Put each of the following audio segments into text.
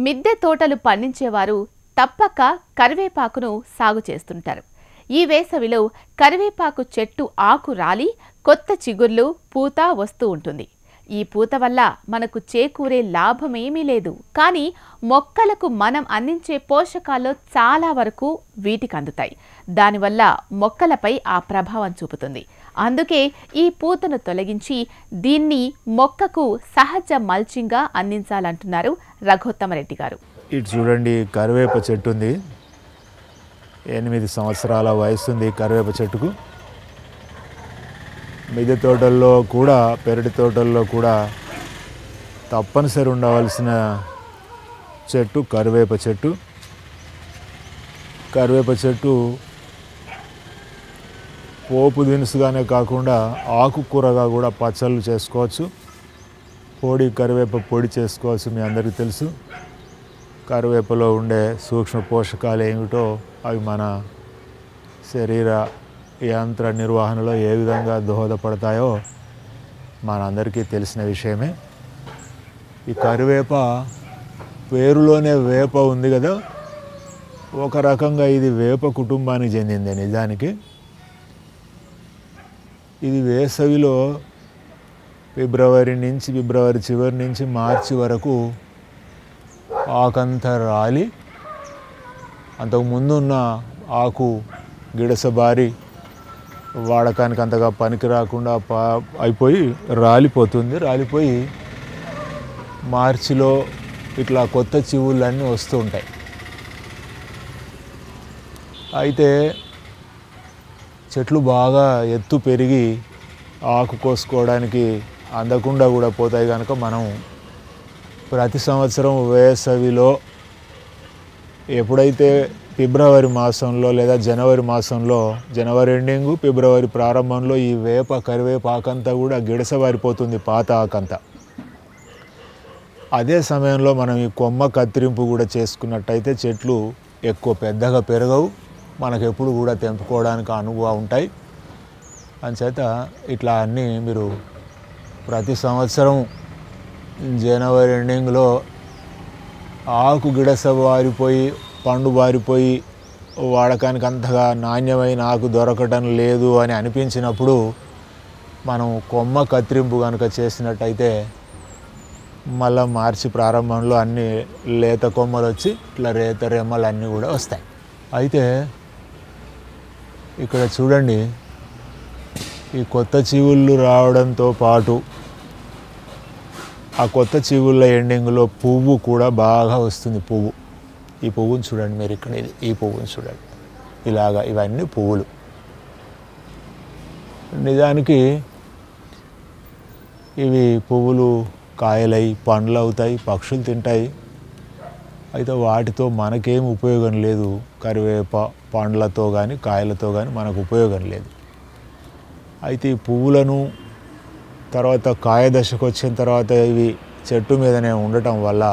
మిద్దె తోటలు పండించేవారు తప్పక కరివేపాకును సాగు చేస్తుంటారు. ఈ వేసవిలో కరివేపాకు చెట్టు ఆకు రాలి కొత్త చిగుర్లు పూత వస్తూ ఉంటుంది. ఈ పూత వల్ల మనకు చేకూరే లాభమేమీ లేదు. కానీ మొక్కలకు మనం అందించే పోషకాల్లో చాలా వరకు వీటికి అందుతాయి. దానివల్ల మొక్కలపై ఆ ప్రభావం చూపుతుంది. అందుకే ఈ పూతను తొలగించి దీన్ని మొక్కకు సహజ మల్చింగ్గా అందించాలంటున్నారు రఘోత్తమరెడ్డి గారు. ఇటు చూడండి కరివేప చెట్టు ఉంది ఎనిమిది సంవత్సరాల వయసు ఉంది కరివేప చెట్టుకు. మిద్దె తోటల్లో కూడా పెరటి తోటల్లో కూడా తప్పనిసరి ఉండవలసిన చెట్టు కరివేప చెట్టు. కరివేప చెట్టు పోపు దినుసుగానే కాకుండా ఆకుకూరగా కూడా పచ్చళ్ళు చేసుకోవచ్చు. పొడి కరివేప పొడి చేసుకోవచ్చు మీ అందరికీ తెలుసు. కరివేపలో ఉండే సూక్ష్మ పోషకాలు ఏమిటో అవి మన శరీర యంత్ర నిర్వహణలో ఏ విధంగా దోహదపడతాయో మనందరికీ తెలిసిన విషయమే. ఈ కరివేప పేరులోనే వేప ఉంది కదా? ఒక రకంగా ఇది వేప కుటుంబానికి చెందింది నిజానికి. ఇది వేసవిలో ఫిబ్రవరి నుంచి ఫిబ్రవరి చివరి నుంచి మార్చి వరకు ఆకంతా రాలి. అంతకుముందు ఉన్న ఆకు గిడసబారి వాడకానికి అంతగా పనికి రాకుండా పా అయిపోయి రాలిపోతుంది. రాలిపోయి మార్చిలో ఇట్లా కొత్త చివులన్నీ వస్తూ ఉంటాయి. అయితే చెట్లు బాగా ఎత్తు పెరిగి ఆకు కోసుకోవడానికి అందకుండా కూడా పోతాయి కనుక మనం ప్రతి సంవత్సరం వేసవిలో ఎప్పుడైతే ఫిబ్రవరి మాసంలో లేదా జనవరి మాసంలో జనవరి ఎండింగ్ ఫిబ్రవరి ప్రారంభంలో ఈ వేప కరివేపాకంతా కూడా గిడసబారిపోతుంది పాత ఆకంతా. అదే సమయంలో మనం ఈ కొమ్మ కత్తిరింపు కూడా చేసుకున్నట్టయితే చెట్లు ఎక్కువ పెద్దగా పెరగవు. మనకు ఎప్పుడు కూడా తెంపుకోవడానికి అనువుగా ఉంటాయి. అంచేత ఇట్లా అన్నీ మీరు ప్రతి సంవత్సరం జనవరి ఎండింగ్లో ఆకు గిడస వారిపోయి పండు బారిపోయి వాడకానికి అంతగా నాణ్యమైన ఆకు దొరకటం లేదు అని అనిపించినప్పుడు మనం కొమ్మ కత్తిరింపు కనుక చేసినట్టయితే మళ్ళా మార్చి ప్రారంభంలో అన్ని లేత కొమ్మలు వచ్చి ఇట్లా రేత రెమ్మలు అన్నీ కూడా వస్తాయి. అయితే ఇక్కడ చూడండి ఈ కొత్త చీవుళ్ళు రావడంతో పాటు ఆ కొత్త చీవుళ్ళ ఎండింగ్లో పువ్వు కూడా బాగా వస్తుంది పువ్వు. ఈ పువ్వుని చూడండి మీరు ఇక్కడ ఇది ఈ పువ్వుని చూడండి. ఇలాగా ఇవన్నీ పువ్వులు. నిజానికి ఇవి పువ్వులు కాయలై పండ్లు అవుతాయి పక్షులు తింటాయి. అయితే వాటితో మనకేం ఉపయోగం లేదు. కరివేప పండ్లతో కానీ కాయలతో కానీ మనకు ఉపయోగం లేదు. అయితే ఈ పువ్వులను తర్వాత కాయ దశకు వచ్చిన తర్వాత ఇవి చెట్టు మీదనే ఉండటం వల్ల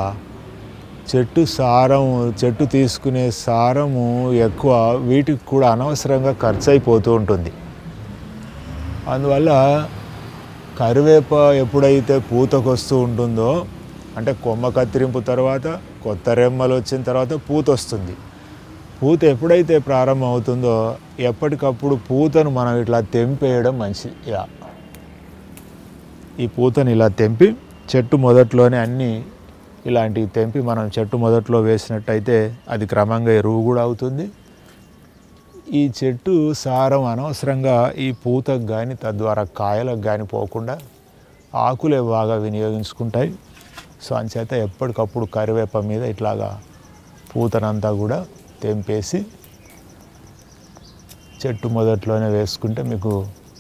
చెట్టు సారం చెట్టు తీసుకునే సారము ఎక్కువ వీటికి కూడా అనవసరంగా ఖర్చు అయిపోతూ ఉంటుంది. అందువల్ల కరివేప ఎప్పుడైతే పూతకు వస్తూ ఉంటుందో అంటే కొమ్మ కత్తిరింపు తర్వాత కొత్త రెమ్మలు వచ్చిన తర్వాత పూత వస్తుంది. పూత ఎప్పుడైతే ప్రారంభం అవుతుందో ఎప్పటికప్పుడు పూతను మనం ఇట్లా తెంపేయడం మంచిది. ఇలా ఈ పూతను ఇలా తెంపి చెట్టు మొదట్లోనే అన్నీ ఇలాంటివి తెంపి మనం చెట్టు మొదట్లో వేసినట్టయితే అది క్రమంగా ఎరువు కూడా అవుతుంది. ఈ చెట్టు సారం అనవసరంగా ఈ పూతకు కానీ తద్వారా కాయలకు కానీ పోకుండా ఆకులే బాగా వినియోగించుకుంటాయి. సో అంచేత ఎప్పటికప్పుడు కరివేప మీద ఇట్లాగా పూతనంతా కూడా తెంపేసి చెట్టు మొదట్లోనే వేసుకుంటే మీకు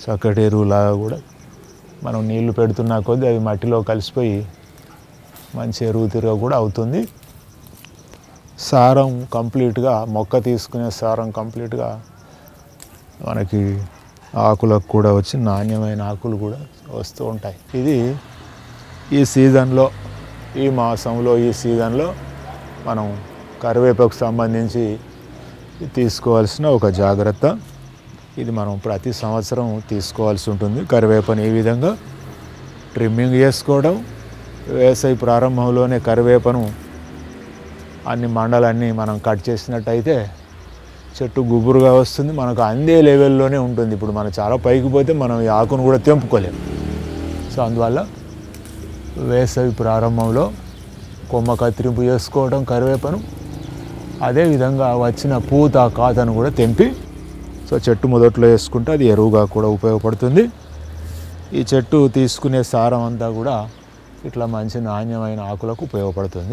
చక్కటి ఎరువులాగా కూడా మనం నీళ్ళు పెడుతున్నా కొద్దీ అవి మట్టిలో కలిసిపోయి మంచి ఎరువు తిరుగు కూడా అవుతుంది. సారం కంప్లీట్గా మొక్క తీసుకునే సారం కంప్లీట్గా మనకి ఆకులకు కూడా వచ్చి నాణ్యమైన ఆకులు కూడా వస్తూ ఉంటాయి. ఇది ఈ సీజన్లో ఈ మాసంలో ఈ సీజన్లో మనం కరివేపాకు సంబంధించి తీసుకోవాల్సిన ఒక జాగ్రత్త. ఇది మనం ప్రతి సంవత్సరం తీసుకోవాల్సి ఉంటుంది. కరివేపని ఈ విధంగా ట్రిమ్మింగ్ చేసుకోవడం వేసవి ప్రారంభంలోనే కరివేపను అన్ని మండలన్నీ మనం కట్ చేసినట్టయితే చెట్టు గుబురుగా వస్తుంది. మనకు అందే లెవెల్లోనే ఉంటుంది. ఇప్పుడు మనం చాలా పైకి పోతే మనం ఈ ఆకును కూడా తెంపుకోలేము సో అందువల్ల వేసవి ప్రారంభంలో కొమ్మ కత్తిరింపు చేసుకోవడం కరివేపను అదేవిధంగా వచ్చిన పూత కాతను కూడా తెంపి సో చెట్టు మొదట్లో వేసుకుంటే అది ఎరువుగా కూడా ఉపయోగపడుతుంది. ఈ చెట్టు తీసుకునే సారం అంతా కూడా ఇట్లా మంచి నాణ్యమైన ఆకులకు ఉపయోగపడుతుంది.